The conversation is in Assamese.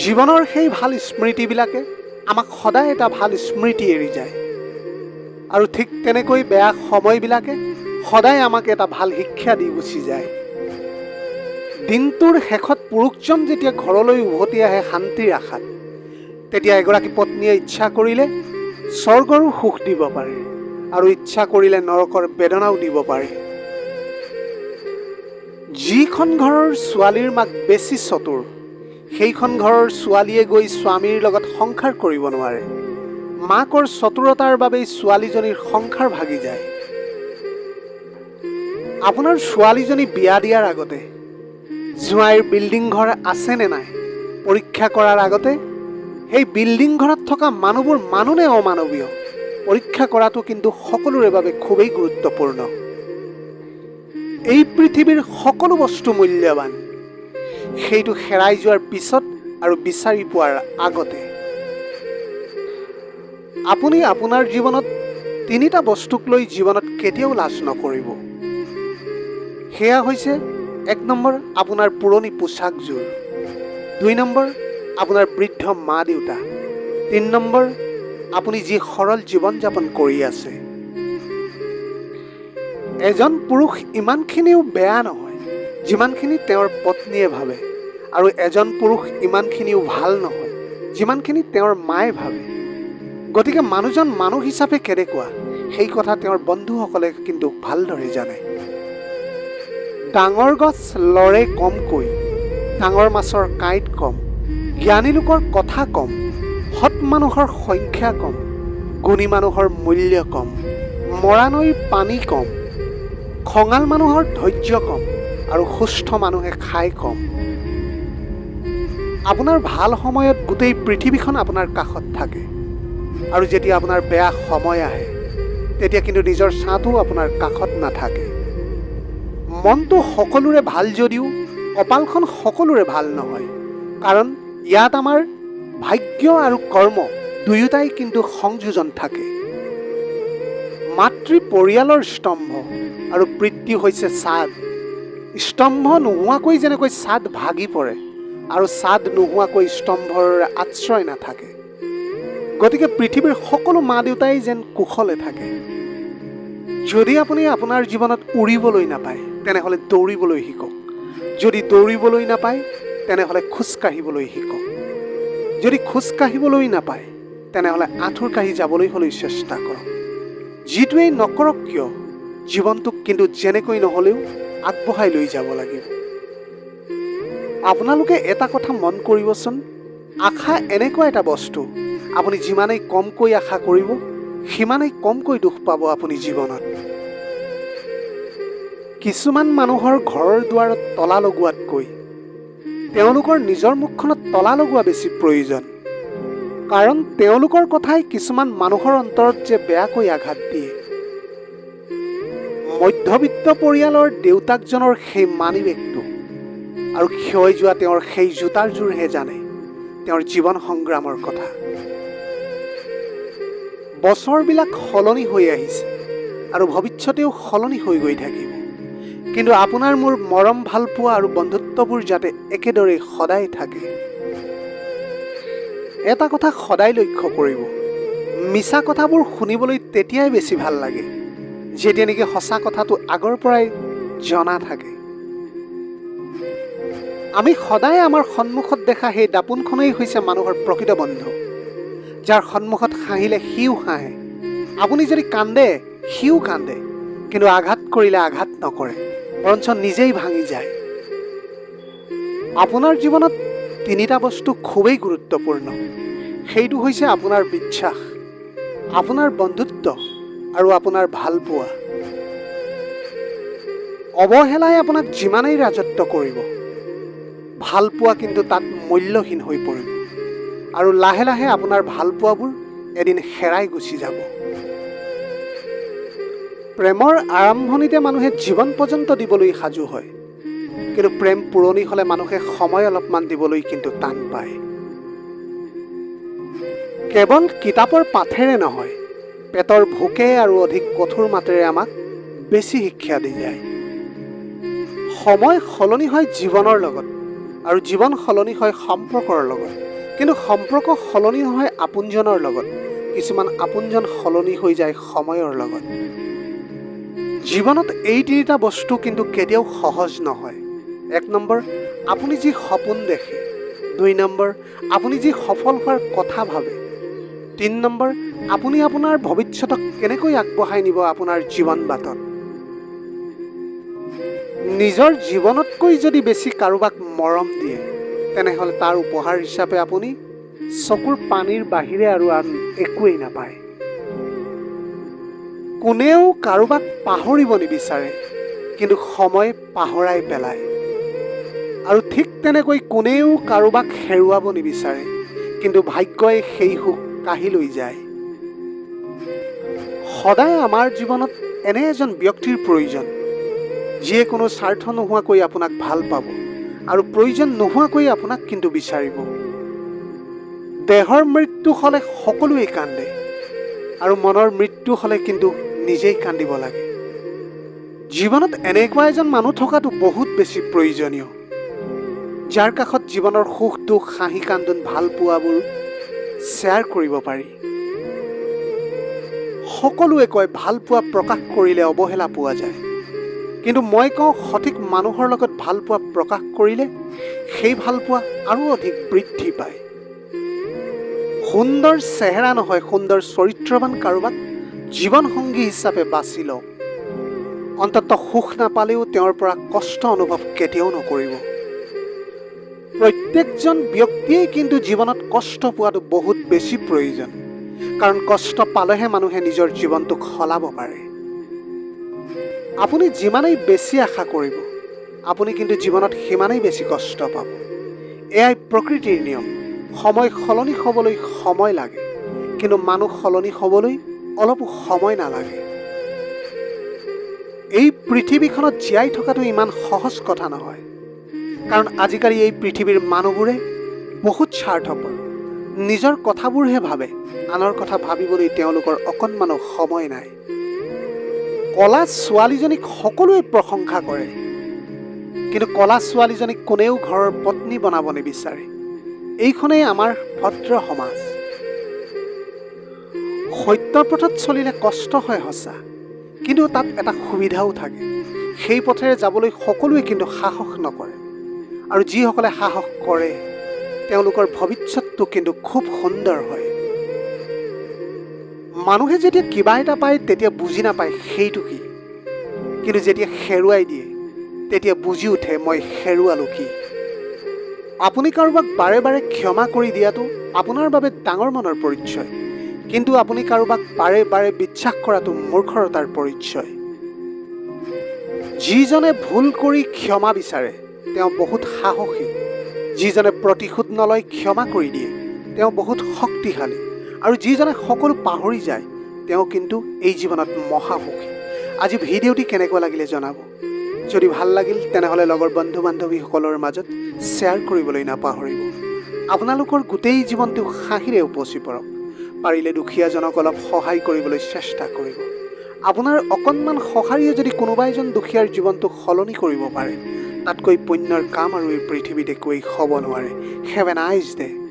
জীৱনৰ সেই ভাল স্মৃতিবিলাকে আমাক সদায় এটা ভাল স্মৃতি এৰি যায়। আৰু ঠিক তেনেকৈ বেয়া সময়বিলাকে সদায় আমাক এটা ভাল শিক্ষা দি গুচি যায়। দিনটোৰ শেষত পুৰুষজন যেতিয়া ঘৰলৈ উভতি আহে শান্তিৰ আশাত তেতিয়া এগৰাকী পত্নীয়ে ইচ্ছা কৰিলে স্বৰ্গৰো সুখ দিব পাৰে আৰু ইচ্ছা কৰিলে নৰকৰ বেদনাও দিব পাৰে। যিখন ঘৰৰ ছোৱালীৰ মাক বেছি চতুৰ সেইখন ঘৰৰ ছোৱালীয়ে গৈ স্বামীৰ লগত সংসাৰ কৰিব নোৱাৰে। মাকৰ চতুৰতাৰ বাবেই ছোৱালীজনীৰ সংসাৰ ভাগি যায়। আপোনাৰ ছোৱালীজনী বিয়া দিয়াৰ আগতে, জোঁৱাইৰ বিল্ডিং ঘৰ আছে নে নাই? পৰীক্ষা কৰাৰ আগতে, সেই বিল্ডিং ঘৰত থকা মানুহবোৰ মানুহ অমানৱীয়? পৰীক্ষা কৰাটো কিন্তু সকলোৰে বাবে খুবেই গুৰুত্বপূৰ্ণ। এই পৃথিৱীৰ সকলো বস্তু মূল্যৱান। সেইটো হেৰাই যোৱাৰ পিছত আৰু বিচাৰি পোৱাৰ আগতে। আপুনি আপোনাৰ জীৱনত তিনিটা বস্তুক লৈ জীৱনত কেতিয়াও লাজ নকৰিব। সেয়া হৈছে এক নম্বৰ আপোনাৰ পুৰণি পোচাকযোৰ দুই নম্বৰ আপোনাৰ বৃদ্ধ মা দেউতা। তিনি নম্বৰ আপুনি যি সৰল জীৱন যাপন কৰি আছে। এজন পুৰুষ ইমানখিনিও বেয়া নহয়। যিমানখিনি তেওঁৰ পত্নীয়ে ভাবে আৰু এজন পুৰুষ ইমানখিনিও ভাল নহয় যিমানখিনি তেওঁৰ মায়ে ভাবে। গতিকে মানুহজন মানুহ হিচাপে কেনেকুৱা সেই কথা তেওঁৰ বন্ধুসকলে কিন্তু ভালদৰে জানে। ডাঙৰ গছ লৰে কমকৈ ডাঙৰ মাছৰ কাঁইট কম জ্ঞানী লোকৰ কথা কম সৎ মানুহৰ সংখ্যা কম গুণী মানুহৰ মূল্য কম মৰা নৈৰ পানী কম খঙাল মানুহৰ ধৈৰ্য কম। আৰু সুস্থ মানুহে খাই কম। আপোনাৰ ভালো সময়ত গোটেই পৃথিৱীখন আপোনাৰ কাষত থাকে। আৰু যেতিয়া আপোনাৰ বেয়া সময় আহে, তেতিয়া কিন্তু নিজৰ ছাঁটোও আপোনাৰ কাষত নাথাকে। মনটো সকলোৰে ভালো যদিও কপালখন সকলোৰে ভালো নহয়। কাৰণ ইয়াত আমাৰ ভাগ্য আৰু কৰ্ম দুয়োটাই কিন্তু সংযোজন থাকে। মাতৃ পৰিয়ালৰ স্তম্ভ আৰু পিতৃ হৈছে ছাদ। স্তম্ভ নোহোৱাকৈ যেনেকৈ ছাদ ভাগি পৰে আৰু ছাদ নোহোৱাকৈ স্তম্ভৰ আশ্ৰয় নাথাকে। গতিকে পৃথিৱীৰ সকলো মা দেউতাই যেন কুশলে থাকে। যদি আপুনি আপোনাৰ জীৱনত উৰিবলৈ নাপায়, তেনেহ'লে দৌৰিবলৈ শিকক। যদি দৌৰিবলৈ নাপায়, তেনেহ'লে খোজকাঢ়িবলৈ শিকক। যদি খোজকাঢ়িবলৈ নাপায়, তেনেহ'লে আঁঠুৰ কাঢ়ি যাবলৈ হ'লেও চেষ্টা কৰক। যিটোৱেই নকৰক কিয়, জীৱনটোক কিন্তু যেনেকৈ নহ'লেও আগবঢ়াই লৈ যাব লাগিব আপোনালোকে এটা কথা মন কৰিবচোন। আশা এনেকুৱা এটা বস্তু। আপুনি যিমানেই কমকৈ আশা কৰিব সিমানেই কমকৈ দুখ পাব আপুনি জীৱনত। কিছুমান মানুহৰ ঘৰৰ দুৱাৰত তলা লগোৱাতকৈ তেওঁলোকৰ নিজৰ মুখখনত তলা লগোৱা বেছি প্ৰয়োজন। কাৰণ তেওঁলোকৰ কথাই কিছুমান মানুহৰ অন্তৰত যে বেয়াকৈ আঘাত দিয়ে। মধ্যবিত্ত পৰিয়ালৰ দেউতাকজনৰ সেই মানি বেগটো আৰু ক্ষয় যোৱা তেওঁৰ সেই জোতাৰ জোৰহে জানে তেওঁৰ জীৱন সংগ্ৰামৰ কথা। বছৰবিলাক সলনি হৈ আহিছে আৰু ভৱিষ্যতেও সলনি হৈ গৈ থাকিব। কিন্তু আপোনাৰ মোৰ মৰম ভালপোৱা আৰু বন্ধুত্ববোৰ যাতে একেদৰেই সদায় থাকে, এটা কথা সদায় লক্ষ্য কৰিব। মিছা কথাবোৰ শুনিবলৈ তেতিয়াই বেছি ভালো লাগে। যেতিয়া নেকি সঁচা কথাটো আগৰ পৰাই জনা থাকে। আমি সদায় আমাৰ সন্মুখত দেখা সেই দাপোনখনেই হৈছে মানুহৰ প্ৰকৃত বন্ধু, যাৰ সন্মুখত হাঁহিলে সিও হাঁহে। আপুনি যদি কান্দে, সিও কান্দে, কিন্তু আঘাত কৰিলে আঘাত নকৰে, বৰঞ্চ নিজেই ভাঙি যায়। আপোনাৰ জীৱনত তিনিটা বস্তু খুবেই গুৰুত্বপূৰ্ণ। সেইটো হৈছে আপোনাৰ বিশ্বাস, আপোনাৰ বন্ধুত্ব আৰু আপোনাৰ ভালপোৱা অৱহেলাই আপোনাক যিমানেই ৰাজত্ব কৰিব ভালপোৱা কিন্তু তাত মূল্যহীন হৈ পৰিব। আৰু লাহে লাহে আপোনাৰ ভালপোৱাবোৰ এদিন হেৰাই গুচি যাব। প্ৰেমৰ আৰম্ভণিতে মানুহে জীৱন পৰ্যন্ত দিবলৈ সাজু হয়। কিন্তু প্ৰেম পুৰণি হ'লে মানুহে সময় অলপমান দিবলৈ কিন্তু টান পায়। কেৱল কিতাপৰ পাঠেৰে নহয় পেটৰ ভোকে আৰু অধিক কঠোৰ মাতেৰে আমাক বেছি শিক্ষা দি যায়। সময় সলনি হয় জীৱনৰ লগত আৰু জীৱন সলনি হয় সম্পৰ্কৰ লগত। কিন্তু সম্পৰ্ক সলনি নহয় আপোনজনৰ লগত কিছুমান আপোনজন সলনি হৈ যায় সময়ৰ লগত। জীৱনত এই তিনিটা বস্তু কিন্তু কেতিয়াও সহজ নহয়। এক নম্বৰ আপুনি যি সপোন দেখে। দুই নম্বৰ আপুনি যি সফল হোৱাৰ কথা ভাবে। তিনি নম্বৰ আপুনি আপোনাৰ ভৱিষ্যতক কেনেকৈ আগবঢ়াই নিব আপোনাৰ জীৱন বাটত? নিজৰ জীৱনতকৈ যদি বেছি কাৰোবাক মৰম দিয়ে, তেনেহ'লে তাৰ উপহাৰ হিচাপে আপুনি চকুৰ পানীৰ বাহিৰে আৰু আন একোৱেই নাপায়। কোনেও কাৰোবাক পাহৰিব নিবিচাৰে, কিন্তু সময় পাহৰাই পেলায়। আৰু ঠিক তেনেকৈ কোনেও কাৰোবাক হেৰুৱাব নিবিচাৰে, কিন্তু ভাগ্যই সেই সুখ কাঢ়ি লৈ যায়। সদায় আমাৰ জীৱনত এনে এজন ব্যক্তিৰ প্ৰয়োজন যিয়ে কোনো স্বাৰ্থ নোহোৱাকৈ আপোনাক ভাল পাব আৰু প্ৰয়োজন নোহোৱাকৈ আপোনাক কিন্তু বিচাৰিব। দেহৰ মৃত্যু হ'লে সকলোৱে কান্দে আৰু মনৰ মৃত্যু হ'লে কিন্তু নিজেই কান্দিব লাগে। জীৱনত এনেকুৱা এজন মানুহ থকাটো বহুত বেছি প্ৰয়োজনীয় যাৰ কাষত জীৱনৰ সুখ দুখ হাঁহি কান্দোন ভাল পোৱাবোৰ শ্বেয়াৰ কৰিব পাৰি। সকলোৱে কয় ভাল পোৱা প্ৰকাশ কৰিলে অৱহেলা পোৱা যায়। কিন্তু মই কওঁ সঠিক মানুহৰ লগত ভাল পোৱা প্ৰকাশ কৰিলে সেই ভাল পোৱা আৰু অধিক বৃদ্ধি পায়। সুন্দৰ চেহেৰা নহয় সুন্দৰ চৰিত্ৰৱান কাৰোবাক জীৱনসংগী হিচাপে বাছি লওক অন্ততঃ সুখ নাপালেও তেওঁৰ পৰা কষ্ট অনুভৱ কেতিয়াও নকৰিব। প্ৰত্যেকজন ব্যক্তিয়েই কিন্তু জীৱনত কষ্ট পোৱাটো বহুত বেছি প্ৰয়োজন। কাৰণ কষ্ট পালেহে মানুহে নিজৰ জীৱনটোক সলাব পাৰে। আপুনি যিমানেই বেছি আশা কৰিব, আপুনি কিন্তু জীৱনত সিমানেই বেছি কষ্ট পাব। এয়াই প্ৰকৃতিৰ নিয়ম। সময় সলনি হ'বলৈ সময় লাগে। কিন্তু মানুহ সলনি হ'বলৈ অলপো সময় নালাগে। এই পৃথিৱীখনত জীয়াই থকাটো ইমান সহজ কথা নহয়। কাৰণ আজিকালি এই পৃথিৱীৰ মানুহবোৰে বহুত স্বাৰ্থপৰ। নিজৰ কথাবোৰহে ভাবে আনৰ কথা ভাবিবলৈ তেওঁলোকৰ অকণমানো সময় নাই। কলা ছোৱালীজনীক সকলোৱে প্ৰশংসা কৰে। কিন্তু কলা ছোৱালীজনীক কোনেও ঘৰৰ পত্নী বনাব নিবিচাৰে এইখনেই আমাৰ ভদ্ৰ সমাজ। সত্যৰ পথত চলিলে কষ্ট হয় সঁচা কিন্তু তাত এটা সুবিধাও থাকে। সেই পথেৰে যাবলৈ সকলোৱে কিন্তু সাহস নকৰে। আৰু যিসকলে সাহস কৰে, তেওঁলোকৰ ভৱিষ্যতটো কিন্তু খুব সুন্দৰ হয়। মানুহে যেতিয়া কিবা এটা পায়, তেতিয়া বুজি নাপায় সেইটো কি। কিন্তু যেতিয়া হেৰুৱাই দিয়ে, তেতিয়া বুজি উঠে, মই হেৰুৱালোঁ কি? আপুনি কাৰোবাক বাৰে বাৰে ক্ষমা কৰি দিয়াটো আপোনাৰ বাবে ডাঙৰ মনৰ পৰিচয়, কিন্তু আপুনি কাৰোবাক বাৰে বাৰে বিশ্বাস কৰাটো মূৰ্খৰতাৰ পৰিচয়। যিজনে ভুল কৰি ক্ষমা বিচাৰে তেওঁ বহুত সাহসী। যিজনে প্ৰতিশোধ নলয় ক্ষমা কৰি দিয়ে। তেওঁ বহুত শক্তিশালী। আৰু যিজনে সকলো পাহৰি যায় তেওঁ কিন্তু এই জীৱনত মহাসুখী। আজি ভিডিঅ'টি কেনেকুৱা লাগিলে জনাব? যদি ভাল লাগিল তেনেহ'লে লগৰ বন্ধু বান্ধৱীসকলৰ মাজত শ্বেয়াৰ কৰিবলৈ নাপাহৰিব। আপোনালোকৰ গোটেই জীৱনটো হাঁহিৰে উপচি পৰক। পাৰিলে দুখীয়াজনক অলপ সহায় কৰিবলৈ চেষ্টা কৰিব। আপোনাৰ অকণমান সঁহাৰিয়ে যদি কোনোবা এজন দুখীয়াৰ জীৱনটো সলনি কৰিব পাৰে তাতকৈ পুণ্যৰ কাম আৰু এই পৃথিৱীত একোৱেই হ'ব নোৱাৰে। Have a nice day